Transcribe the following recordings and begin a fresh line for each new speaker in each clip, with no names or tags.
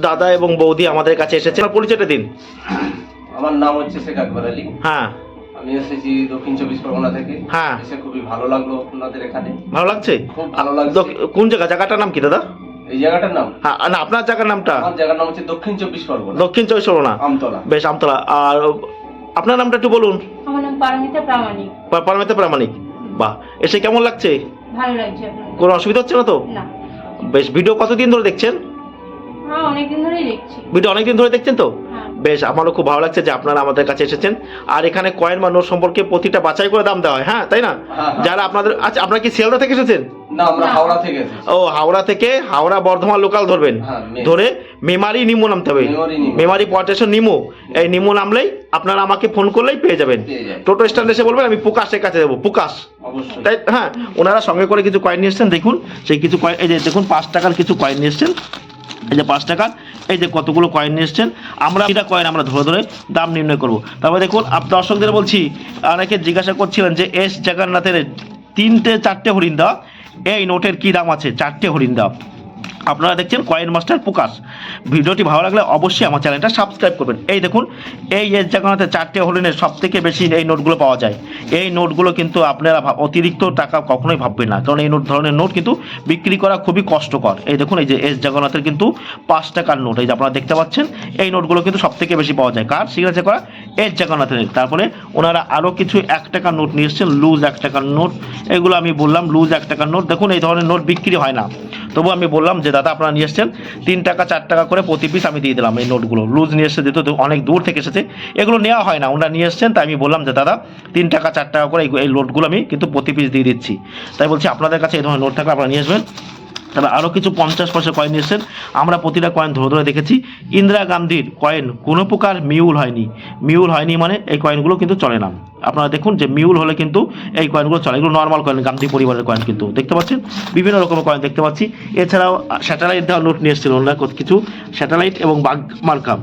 দাদা এবং বৌদি আমাদের কাছে এসেছে। আমার পরিচয়টা দিন।
আমার নাম হচ্ছে শেখ আকবর আলী।
হ্যাঁ।
আমি এসেছি দক্ষিণ চব্বিশ পরগনা থেকে।
হ্যাঁ।
এসে খুবই ভালো লাগল আপনাদের এখানে।
ভালো লাগছে?
খুব ভালো লাগছে।
কোন জায়গা? জায়গাটার নাম কি দাদা?
এই জায়গাটার নাম?
হ্যাঁ না আপনার জায়গার নামটা?
আমার জায়গার নাম হচ্ছে দক্ষিণ চব্বিশ পরগনা।
দক্ষিণ চব্বিশ পরগনা।
আমতলা।
বেশ আমতলা। আর আপনার নামটা একটু বলুন।
আমার নাম পারমিতা প্রামাণিক।
পারমিতা প্রামাণিক। বাহ এসে কেমন লাগছে?
ভালো লাগছে
কোনো অসুবিধা হচ্ছে না তো?
না।
বেশ ভিডিও কতদিন ধরে দেখছেন?
হ্যাঁ অনেকদিন ধরেই দেখছি।
ভিডিও অনেকদিন ধরে দেখছেন তো?
হ্যাঁ।
বেশ আমারও খুব ভালো লাগছে যে আপনারা আমাদের কাছে এসেছেন। আর এখানে কয়েন বা নোট সম্পর্কে প্রতিটা বাছাই করে দাম দেওয়া হয় হ্যাঁ তাই না?
হ্যাঁ, হ্যাঁ।
যারা আপনাদের আচ্ছা আপনারা কি শিয়ালদা থেকে এসেছেন?
না আমরা হাওড়া থেকে
ও হাওড়া থেকে হাওড়া বর্ধমান লোকাল ধরবেন।
হ্যাঁ,
ধরে মেমারি নিমো নামতে হবে।
মেমারি নিমো।
মেমারি নিমো। এই নিমো নামলেই আপনারা আমাকে ফোন করলেই পেয়ে যাবেন। টোটো স্ট্যান্ড এসে বলবেন আমি প্রকাশের কাছে দেবো প্রকাশ। তাই হ্যাঁ ওনারা সঙ্গে করে কিছু কয়েন নিয়ে এসছেন দেখুন। সেই কিছু কয়েন এই যে দেখুন পাঁচ টাকার কিছু কয়েন নিয়ে এসছেন। এই যে পাঁচ টাকা, এই যে কতগুলো কয়েন এসছেন, আমরা এটা কয়েন আমরা ধরে ধরে দাম নির্ণয় করব। তারপরে দেখুন, আপ দর্শকদের বলছি, অনেকে জিজ্ঞাসা করছিলেন যে এস জগন্নাথের তিনটে চারটে হরিণ দাও এই নোটের কি দাম আছে? চারটে হরিণ দেওয়া আপনারা দেখছেন কয়েন মাস্টার প্রকাশ। ভিডিওটি ভালো লাগলে অবশ্যই আমার চ্যানেলটা সাবস্ক্রাইব করবেন। এই দেখুন, এই এস জায়গাতে চারটে হরিণের সব থেকে বেশি এই নোটগুলো পাওয়া যায়। এই নোটগুলো কিন্তু আপনারা অতিরিক্ত টাকা কখনোই ভাববেন না। কারণ এই নোট ধরনের নোট কিন্তু বিক্রি করা খুবই কষ্টকর। এই দেখুন, এই যে এস জগন্নাথের কিন্তু পাঁচ টাকার নোট। এই যে আপনারা দেখতে পাচ্ছেন, এই নোটগুলো কিন্তু সব থেকে বেশি পাওয়া যায়। কার? সিগনেচার করা এস জগন্নাথের তারপরে ওনারা আরও কিছু এক টাকার নোট নিয়ে এসছেন, লুজ এক টাকার নোট। এগুলো আমি বললাম, লুজ এক টাকার নোট। দেখুন, এই ধরনের নোট বিক্রি হয় না। তবু আমি বললাম যে, দাদা, আপনারা নিয়ে এসছেন। তিন টাকা, চার টাকা করে প্রতি পিস আমি দিয়ে দিলাম এই নোটগুলো লুজ নিয়ে এসেছে, যেহেতু অনেক দূর থেকে এসেছে। এগুলো নেওয়া হয় না, ওনারা নিয়ে এসছেন, তাই আমি বললাম যে, দাদা, তিন টাকা, চার টাকা করে এই- এই নোটগুলো আমি কিন্তু প্রতি পিস দিয়ে দিচ্ছি। তাই বলছি, আপনাদের কাছে এই ধরনের নোট থাকলে আপনারা নিয়ে আসবেন। তবে আরও কিছু পঞ্চাশ পয়সা কয়েন নিয়েছেন আমরা প্রতিটা কয়েন ধরে ধরে দেখেছি। ইন্দিরা গান্ধীর কয়েন কোনো প্রকার মিউল হয়নি। মিউল হয়নি মানে এই কয়েনগুলো কিন্তু চলে না। আপনারা দেখুন যে মিউল হলে কিন্তু এই কয়েনগুলো চলে। এগুলো নর্মাল কয়েন গান্ধী পরিবারের কয়েন কিন্তু। দেখতে পাচ্ছেন? বিভিন্ন রকমের কয়েন দেখতে পাচ্ছি। এছাড়াও স্যাটেলাইট দেওয়া নোট নিয়ে এসেছিল অন্য কিছু। স্যাটেলাইট এবং বাঘ মার্কা।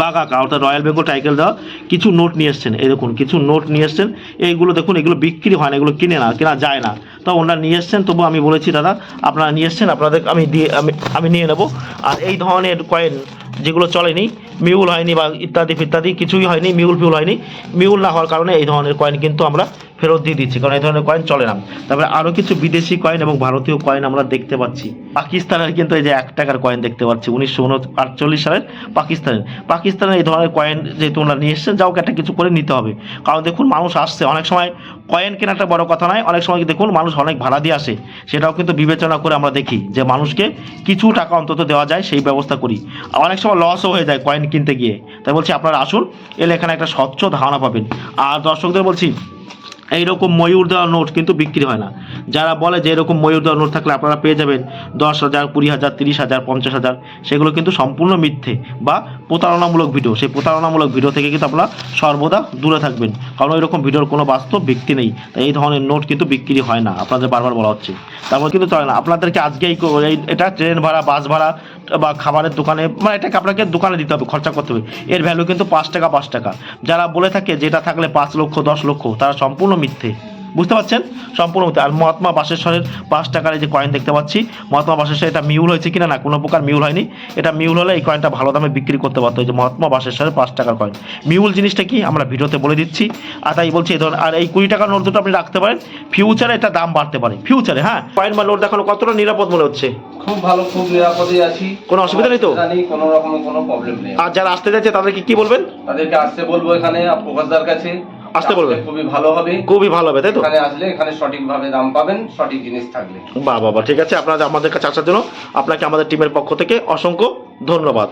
বাঘ আঁকা অর্থাৎ রয়্যাল বেঙ্গল টাইটেল দেওয়া কিছু নোট নিয়ে এসছেন। এই দেখুন, কিছু নোট নিয়ে এসছেন। এইগুলো দেখুন, এগুলো বিক্রি হয় না, এগুলো কিনে না, কেনা যায় না। তো ওনারা নিয়ে এসছেন তবু আমি বলেছি, দাদা, আপনারা নিয়ে এসছেন, আপনাদের আমি দিয়ে, আমি আমি নিয়ে নেব। আর এই ধরনের কয়েন যেগুলো চলেনি মিউল হয়নি বা ইত্যাদি ইত্যাদি কিছুই হয়নি মিউল ফিউল হয়নি মিউল না হওয়ার কারণে এই ধরনের কয়েন কিন্তু আমরা ফেরত দিয়ে দিচ্ছি, কারণ এই ধরনের কয়েন চলে না। তারপরে আরও কিছু বিদেশি কয়েন এবং ভারতীয় কয়েন আমরা দেখতে পাচ্ছি। পাকিস্তানের কিন্তু এই যে এক টাকার কয়েন দেখতে পাচ্ছি, উনিশশো আটচল্লিশ সালের পাকিস্তানের। পাকিস্তানের এই ধরনের কয়েন যেহেতু ওনারা নিয়ে এসছেন যাও একটা কিছু করে নিতে হবে। কারণ দেখুন, মানুষ আসছে, অনেক সময় কয়েন কেনাটা বড় কথা নয়, অনেক সময় দেখুন, মানুষ অনেক ভাড়া দিয়ে আসে। সেটাও কিন্তু বিবেচনা করে আমরা দেখি যে মানুষকে কিছু টাকা অন্তত দেওয়া যায়, সেই ব্যবস্থা করি। অনেক সময় লসও হয়ে যায় কয়েন কিনতে গিয়ে। তাই বলছি, আপনারা আসুন, এলে এখানে একটা স্বচ্ছ ধারণা পাবেন। আর দর্শকদের বলছি এইরকম ময়ূর দেওয়া নোট কিন্তু বিক্রি হয় না। যারা বলে যে এরকম ময়ূর দেওয়া নোট থাকলে আপনারা পেয়ে যাবেন দশ হাজার, কুড়ি হাজার, তিরিশ হাজার, পঞ্চাশ হাজার, সেগুলো কিন্তু সম্পূর্ণ মিথ্যে বা প্রতারণামূলক ভিডিও। সেই প্রতারণামূলক ভিডিও থেকে কিন্তু আপনারা সর্বদা দূরে থাকবেন। কারণ এরকম ভিডিওর কোনো বাস্তব ভিত্তি নেই। তাই এই ধরনের নোট কিন্তু বিক্রি হয় না। আপনাদের বারবার বলা হচ্ছে। তারপর কিন্তু চলে না। আপনাদেরকে আজকেই এটা ট্রেন ভাড়া, বাস ভাড়া বা খাবারের দোকানে মানে এটাকে আপনাকে দোকানে দিতে হবে, খরচা করতে হবে। এর ভ্যালু কিন্তু পাঁচ টাকা পাঁচ টাকা। যারা বলে থাকে যেটা থাকলে পাঁচ লক্ষ, দশ লক্ষ, তারা সম্পূর্ণ মিথ্যে। বুঝতে পারছেন? সম্পূর্ণ আর মহাত্মা বাসেশ্বরের পাঁচ টাকার এই যে কয়েন দেখতে পাচ্ছি মহাত্মা বাসেশ্বর এটা মিউল হয়েছে কিনা না কোনো প্রকার মিউল হয়নি। এটা মিউল হলে এই কয়েনটা ভালো দামে বিক্রি করতে পারতো যে মহাত্মা বাসেশ্বরের পাঁচ টাকার কয়েন মিউল জিনিসটা কি? আমরা ভিডিওতে বলে দিচ্ছি। আর তাই বলছি এই ধরনের আর এই কুড়ি টাকার নোট দুটো আপনি রাখতে পারেন। ফিউচারে এটা দাম বাড়তে পারে। ফিউচারে হ্যাঁ? কয়েন বা নোট দেখানো কতটা নিরাপদ মনে হচ্ছে?
খুব ভালো খুব নিরাপদে আছি।
কোনো অসুবিধা নেই তো?
কোনো রকমের কোনো প্রবলেম নেই।
আর যারা আসতে যাচ্ছে তাদেরকে কি বলবেন?
তাদেরকে আসতে বলব এখানে প্রকাশদার কাছে।
আসতে বলবে?
খুবই ভালো হবে।
খুবই ভালো হবে তাই তো?
এখানে আসলে এখানে সঠিকভাবে দাম পাবেন সঠিক জিনিস থাকলে
বাহ বাবা ঠিক আছে। আপনারা আমাদের কাছে আসার জন্য আপনাকে আমাদের টিমের পক্ষ থেকে অসংখ্য ধন্যবাদ।